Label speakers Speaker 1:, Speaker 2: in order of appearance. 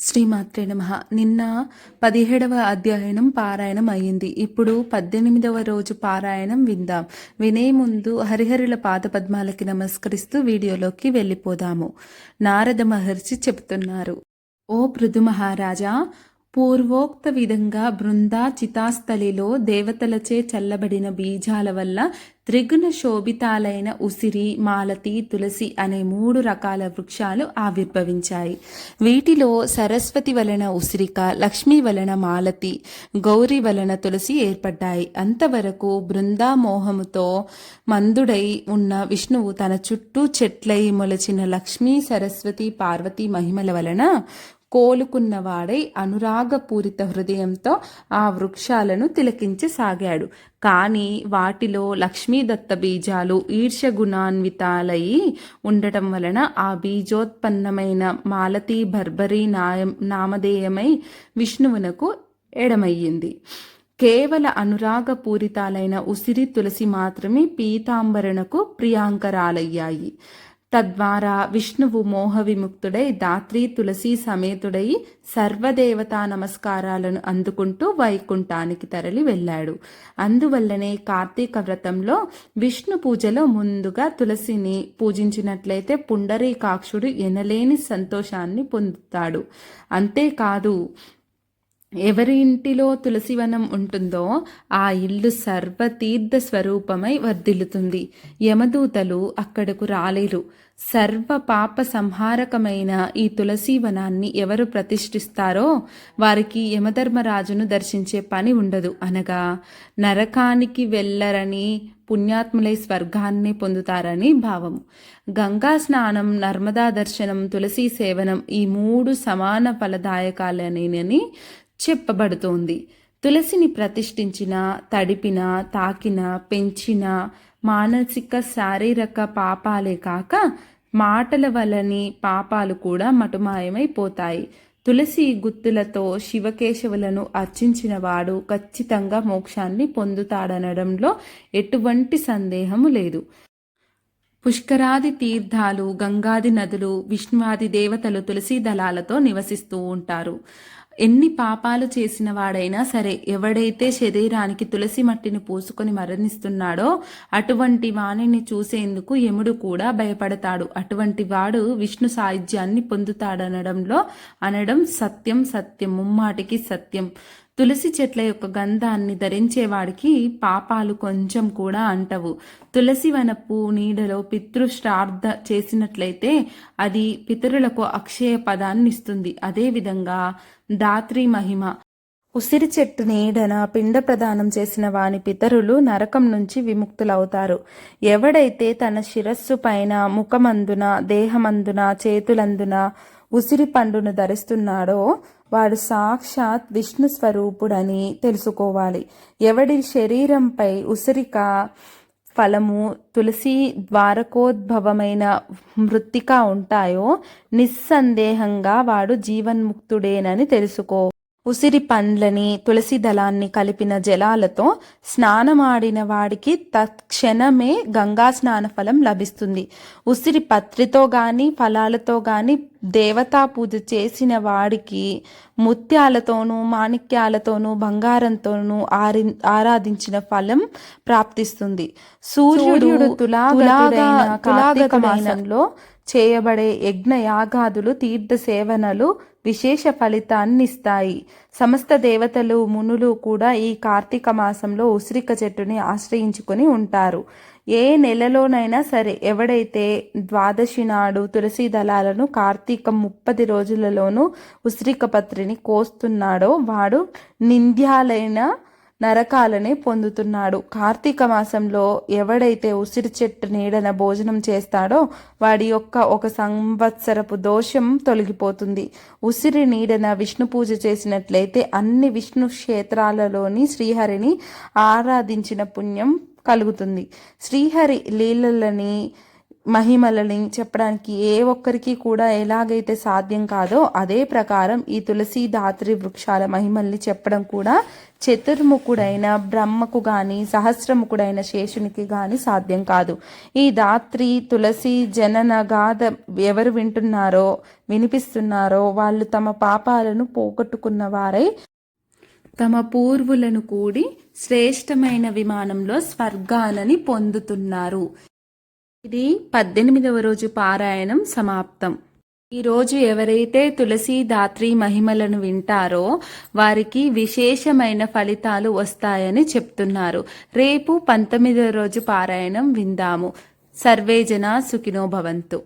Speaker 1: శ్రీమాత్రే నమ. నిన్న పదిహేడవ అధ్యయనం పారాయణం అయ్యింది. ఇప్పుడు పద్దెనిమిదవ రోజు పారాయణం విందాం. వినే ముందు హరిహరుల పాదపద్మాలకి నమస్కరిస్తూ వీడియోలోకి వెళ్ళిపోదాము. నారద మహర్షి చెబుతున్నారు. ఓ పృథు మహారాజా పూర్వోక్త విధంగా బృందా చితాస్థలిలో దేవతలచే చల్లబడిన బీజాల వల్ల త్రిగుణ శోభితాలైన ఉసిరి మాలతి తులసి అనే మూడు రకాల వృక్షాలు ఆవిర్భవించాయి. వీటిలో సరస్వతి వలన ఉసిరిక లక్ష్మి వలన మాలతి గౌరి వలన తులసి ఏర్పడ్డాయి. అంతవరకు బృందామోహముతో మందుడై ఉన్న విష్ణువు తన చుట్టూ చెట్లై మొలచిన లక్ష్మీ సరస్వతి పార్వతి మహిమల వలన కోలుకున్నవాడై అనురాగపూరిత హృదయంతో ఆ వృక్షాలను తిలకించసాగాడు. కానీ వాటిలో లక్ష్మీదత్త బీజాలు ఈర్ష గుణాన్వితాలయి ఉండటం వలన ఆ బీజోత్పన్నమైన మాలతీ బర్బరీ నాయం నామధేయమై విష్ణువునకు ఎడమయ్యింది. కేవల అనురాగపూరితాలైన ఉసిరి తులసి మాత్రమే పీతాంబరణకు ప్రియాంకరాలయ్యాయి. తద్వారా విష్ణువు మోహ విముక్తుడై దాత్రి తులసి సమేతుడై సర్వదేవతా నమస్కారాలను అందుకుంటూ వైకుంఠానికి తరలి వెళ్ళాడు. అందువల్లనే కార్తీక వ్రతంలో విష్ణు పూజలో ముందుగా తులసిని పూజించినట్లయితే పుండరీకాక్షుడు ఎనలేని సంతోషాన్ని పొందుతాడు. అంతేకాదు ఎవరి ఇంటిలో తులసివనం ఉంటుందో ఆ ఇల్లు సర్వతీర్థ స్వరూపమై వర్ధిల్లుతుంది. యమదూతలు అక్కడకు రాలేరు. సర్వ పాప సంహారకమైన ఈ తులసీవనాన్ని ఎవరు ప్రతిష్ఠిస్తారో వారికి యమధర్మరాజును దర్శించే పని ఉండదు అనగా నరకానికి వెళ్ళరని పుణ్యాత్ములై స్వర్గాన్ని పొందుతారని భావము గంగా స్నానం నర్మదా దర్శనం తులసి సేవనం ఈ మూడు సమాన ఫలదాయకాలనేనని చెప్పబడుతోంది. తులసిని ప్రతిష్ఠించిన తడిపిన తాకిన పెంచిన మానసిక శారీరక పాపాలే కాక మాటల వలని పాపాలు కూడా మటుమాయమైపోతాయి. తులసి గుత్తులతో శివకేశవులను అర్చించిన వాడు ఖచ్చితంగా మోక్షాన్ని పొందుతాడనడంలో ఎటువంటి సందేహము లేదు. పుష్కరాది తీర్థాలు గంగాది నదులు విష్ణువాది దేవతలు తులసి దళాలతో నివసిస్తూ ఉంటారు. ఎన్ని పాపాలు చేసిన వాడైనా సరే ఎవడైతే శరీరానికి తులసి మట్టిని పూసుకొని మరణిస్తున్నాడో అటువంటి వాణిని చూసేందుకు యముడు కూడా భయపడతాడు. అటువంటి వాడు విష్ణు సాహిత్యాన్ని పొందుతాడనడంలో అనడం సత్యం సత్యం ముమ్మాటికి సత్యం. తులసి చెట్ల యొక్క గంధాన్ని ధరించేవాడికి పాపాలు కొంచెం కూడా అంటవు. తులసి వనపు నీడలో పితృశ్రార్థ చేసినట్లయితే అది పితరులకు అక్షయ పదాన్ని ఇస్తుంది. అదేవిధంగా దాత్రి మహిమ. ఉసిరి చెట్టు నీడన పిండ ప్రదానం చేసిన వాని పితరులు నరకం నుంచి విముక్తులవుతారు. ఎవడైతే తన శిరస్సు పైన ముఖమందున దేహమందున చేతులందున ఉసిరి పండును ధరిస్తున్నాడో వాడు సాక్షాత్ విష్ణు స్వరూపుడని తెలుసుకోవాలి. ఎవడి శరీరంపై ఉసిరిక ఫలము తులసి ద్వారకోద్భవమైన మృత్తిక ఉంటాయో నిస్సందేహంగా వాడు జీవన్ముక్తుడేనని తెలుసుకో. ఉసిరి పండ్లని తులసి దళాన్ని కలిపిన జలాలతో స్నానమాడిన వాడికి తక్షణమే గంగా స్నాన ఫలం లభిస్తుంది. ఉసిరి పత్రితో గాని ఫలాలతో గాని దేవతా పూజ చేసిన వాడికి ముత్యాలతోనూ మాణిక్యాలతోనూ బంగారంతోనూ ఆరి ఆరాధించిన ఫలం ప్రాప్తిస్తుంది. సూర్యుడు తులాగతుడైన మాసంలో చేయబడే యజ్ఞ యాగాదులు తీర్థ సేవనలు విశేష ఫలితాన్నిస్తాయి సమస్త దేవతలు మునులు కూడా ఈ కార్తీక మాసంలో ఉసిరిక చెట్టుని ఆశ్రయించుకొని ఉంటారు. ఏ నెలలోనైనా సరే ఎవడైతే ద్వాదశి నాడు తులసి దళాలను కార్తీక ముప్పది రోజులలోనూ ఉసిరిక పత్రిని కోస్తున్నాడో వాడు నింద్యాలైన నరకాలనే పొందుతున్నాడు. కార్తీక మాసంలో ఎవడైతే ఉసిరి చెట్టు నీడన భోజనం చేస్తాడో వాడి యొక్క ఒక సంవత్సరపు దోషం తొలగిపోతుంది. ఉసిరి నీడన విష్ణు పూజ చేసినట్లయితే అన్ని విష్ణు క్షేత్రాలలోని శ్రీహరిని ఆరాధించిన పుణ్యం కలుగుతుంది. శ్రీహరి లీలలని మహిమలని చెప్పడానికి ఏ ఒక్కరికి కూడా ఎలాగైతే సాధ్యం కాదో అదే ప్రకారం ఈ తులసి ధాత్రి వృక్షాల మహిమల్ని చెప్పడం కూడా చతుర్ముఖుడైన బ్రహ్మకు గాని సహస్రముఖుడైన శేషునికి గాని సాధ్యం కాదు. ఈ దాత్రి తులసి జనన గాథ ఎవరు వింటున్నారో వినిపిస్తున్నారో వాళ్ళు తమ పాపాలను పోగొట్టుకున్న వారై తమ పూర్వులను కూడి శ్రేష్టమైన విమానంలో స్వర్గాలని పొందుతున్నారు. ఇది పద్దెనిమిదవ రోజు పారాయణం సమాప్తం. ఈరోజు ఎవరైతే తులసి దాత్రి మహిమలను వింటారో వారికి విశేషమైన ఫలితాలు వస్తాయని చెప్తున్నారు. రేపు పంతొమ్మిదవ రోజు పారాయణం విందాము. సర్వేజన సుఖినో భవంతు.